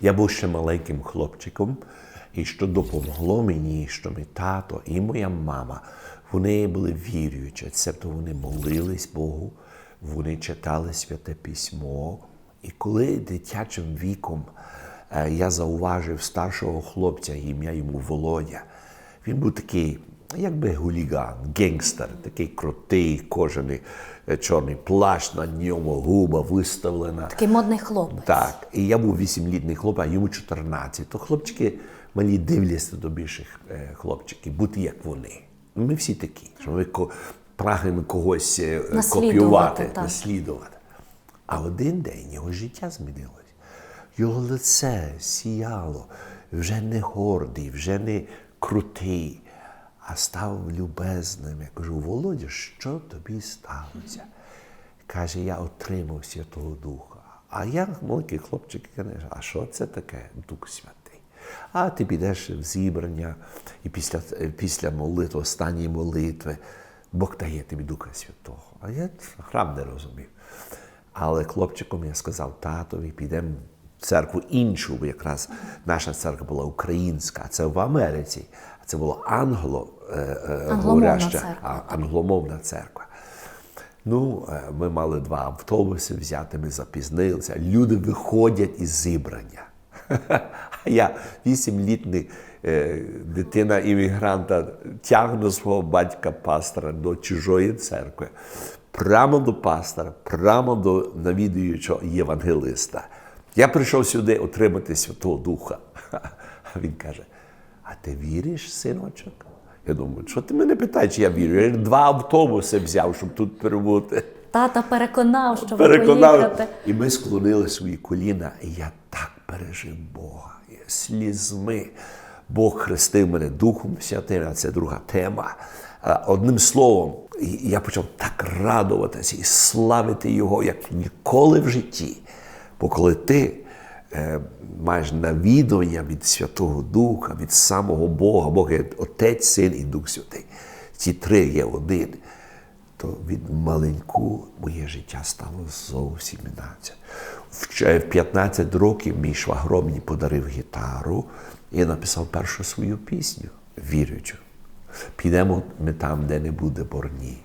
Я був ще маленьким хлопчиком, і що допомогло мені, що мій тато і моя мама, вони були віруючі, тобто вони молились Богу, вони читали святе письмо. І коли дитячим віком е, я зауважив старшого хлопця, ім'я йому Володя, він був такий, якби гуліган, генгстер, такий крутий, кожаний е, чорний плащ, на ньому губа виставлена. Такий модний хлопець. Так, і я був вісімлітний хлопець, а йому 14. То хлопчики малі дивляться до більших е, хлопчиків, бути як вони. Ми всі такі, що ми прагнемо когось е, Наслідувати, копіювати, так. наслідувати. А один день його життя змінилось. Його лице сіяло, вже не гордий, вже не крутий, а став любезним. Я кажу, Володя, що тобі сталося? Каже, я отримав Святого Духа. А я, маленький хлопчик, каже, а що це таке Дух Святий? А ти підеш в зібрання і після, після молитви, останньої молитви, Бог дає тобі Духа Святого. А я храм не розумів. Але хлопчиком я сказав татові, підемо в церкву іншу, бо якраз наша церква була українська, а це в Америці. Це була англо, е, е, Англомовна говоряща, англомовна церква. Ну, е, ми мали два автобуси взяти, ми запізнилися. Люди виходять із зібрання. А я вісімлітний дитина іммігранта тягну свого батька пастора до чужої церкви, прямо до пастора, прямо до навідуючого євангелиста. Я прийшов сюди отримати Святого Духа. А він каже: А ти віриш, синочок? Я думаю, що ти мене питаєш, я вірю? Я два автобуси взяв, щоб тут перебути. Тата переконав, що ви поїхати. І ми склонили свої коліна, і я так пережив Бога. Я слізьми. Бог хрестив мене Духом Святим, а це друга тема. Одним словом, я почав так радуватися і славити Його, як ніколи в житті. Бо коли ти маєш навідування від Святого Духа, від самого Бога, Бог є Отець, Син і Дух Святий. Ці три є один то від маленьку моє життя стало зовсім інакше. В В 15 років мій швагро мені подарив гітару, і написав першу свою пісню, вірючу. Підемо ми там, де не буде борні.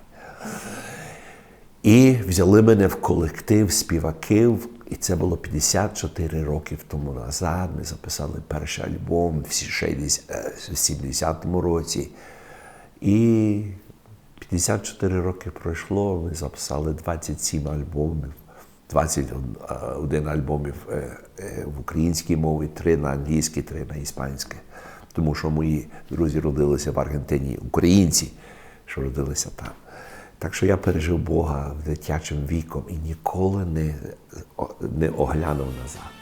І взяли мене в колектив співаків, і це було 54 роки тому назад. Ми записали перший альбом в 60 е, 70-му році. І 54 роки пройшло, ми записали 27 альбомів, 21 альбомів е, е, в українській мові, 3 на англійській, 3 на іспанській. Тому що мої друзі родилися в Аргентині, українці, що родилися там. Так що я пережив Бога в дитячим віком і ніколи не, не оглянув назад.